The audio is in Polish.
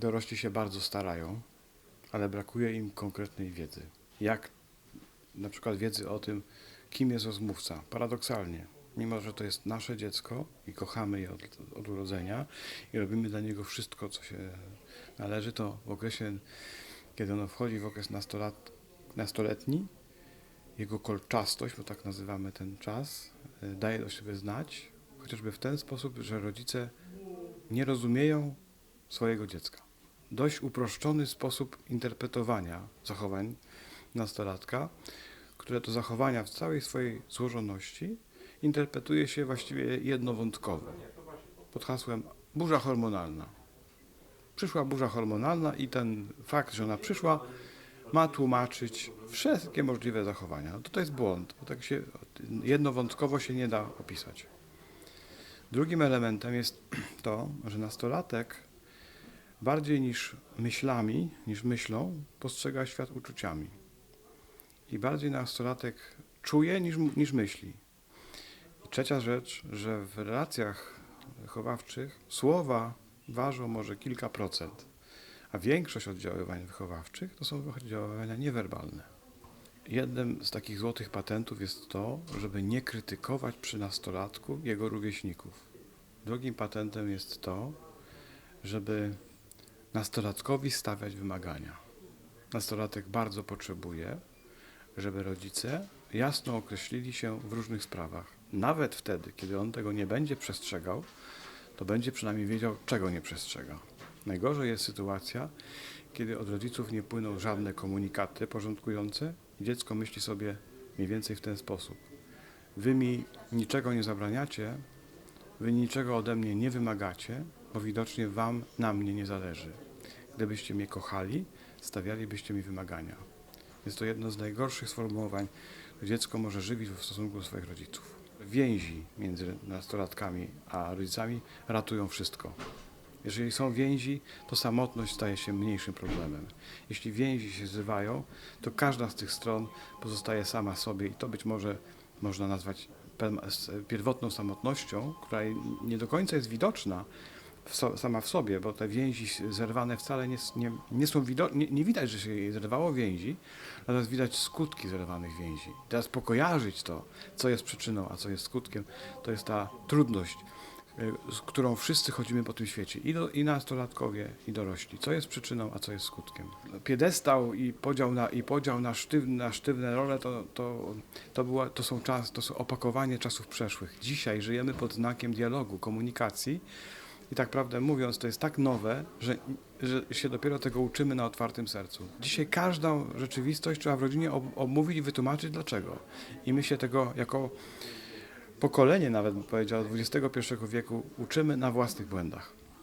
Dorośli się bardzo starają, ale brakuje im konkretnej wiedzy. Jak na przykład wiedzy o tym, kim jest rozmówca. Paradoksalnie, mimo że to jest nasze dziecko i kochamy je od, od urodzenia i robimy dla niego wszystko, co się należy, to w okresie, kiedy ono wchodzi w okres nastolat, nastoletni, jego kolczastość, bo tak nazywamy ten czas, y, daje do siebie znać, chociażby w ten sposób, że rodzice nie rozumieją swojego dziecka. Dość uproszczony sposób interpretowania zachowań nastolatka, które to zachowania w całej swojej złożoności interpretuje się właściwie jednowątkowo pod hasłem burza hormonalna. Przyszła burza hormonalna i ten fakt, że ona przyszła, ma tłumaczyć wszystkie możliwe zachowania. No to, to jest błąd, bo tak się jednowątkowo się nie da opisać. Drugim elementem jest to, że nastolatek bardziej niż myślami, niż myślą, postrzega świat uczuciami. I bardziej nastolatek czuje niż, niż myśli. I trzecia rzecz, że w relacjach wychowawczych słowa ważą może kilka procent, a większość oddziaływań wychowawczych to są oddziaływania niewerbalne. Jednym z takich złotych patentów jest to, żeby nie krytykować przy nastolatku jego rówieśników. Drugim patentem jest to, żeby nastolatkowi stawiać wymagania. Nastolatek bardzo potrzebuje, żeby rodzice jasno określili się w różnych sprawach. Nawet wtedy, kiedy on tego nie będzie przestrzegał, to będzie przynajmniej wiedział, czego nie przestrzega. Najgorzej jest sytuacja, kiedy od rodziców nie płyną żadne komunikaty porządkujące i dziecko myśli sobie mniej więcej w ten sposób. Wy mi niczego nie zabraniacie, wy niczego ode mnie nie wymagacie, bo widocznie wam na mnie nie zależy. Gdybyście mnie kochali, stawialibyście mi wymagania. Jest to jedno z najgorszych sformułowań, które dziecko może żywić w stosunku do swoich rodziców. Więzi między nastolatkami a rodzicami ratują wszystko. Jeżeli są więzi, to samotność staje się mniejszym problemem. Jeśli więzi się zrywają, to każda z tych stron pozostaje sama sobie i to być może można nazwać pierwotną samotnością, która nie do końca jest widoczna so, sama w sobie, bo te więzi zerwane wcale nie, nie, nie są widoczne, nie, nie widać, że się zerwało więzi, natomiast widać skutki zerwanych więzi. Teraz pokojarzyć to, co jest przyczyną, a co jest skutkiem, to jest ta trudność, y, z którą wszyscy chodzimy po tym świecie, i, do, i nastolatkowie, i dorośli. Co jest przyczyną, a co jest skutkiem. Piedestał i podział na, i podział na, sztywne, na sztywne role to, to, to, była, to, są czas, to są opakowanie czasów przeszłych. Dzisiaj żyjemy pod znakiem dialogu, komunikacji i tak prawdę mówiąc, to jest tak nowe, że, że się dopiero tego uczymy na otwartym sercu. Dzisiaj każdą rzeczywistość trzeba w rodzinie omówić i wytłumaczyć dlaczego. I my się tego jako pokolenie nawet bym powiedział XXI wieku uczymy na własnych błędach.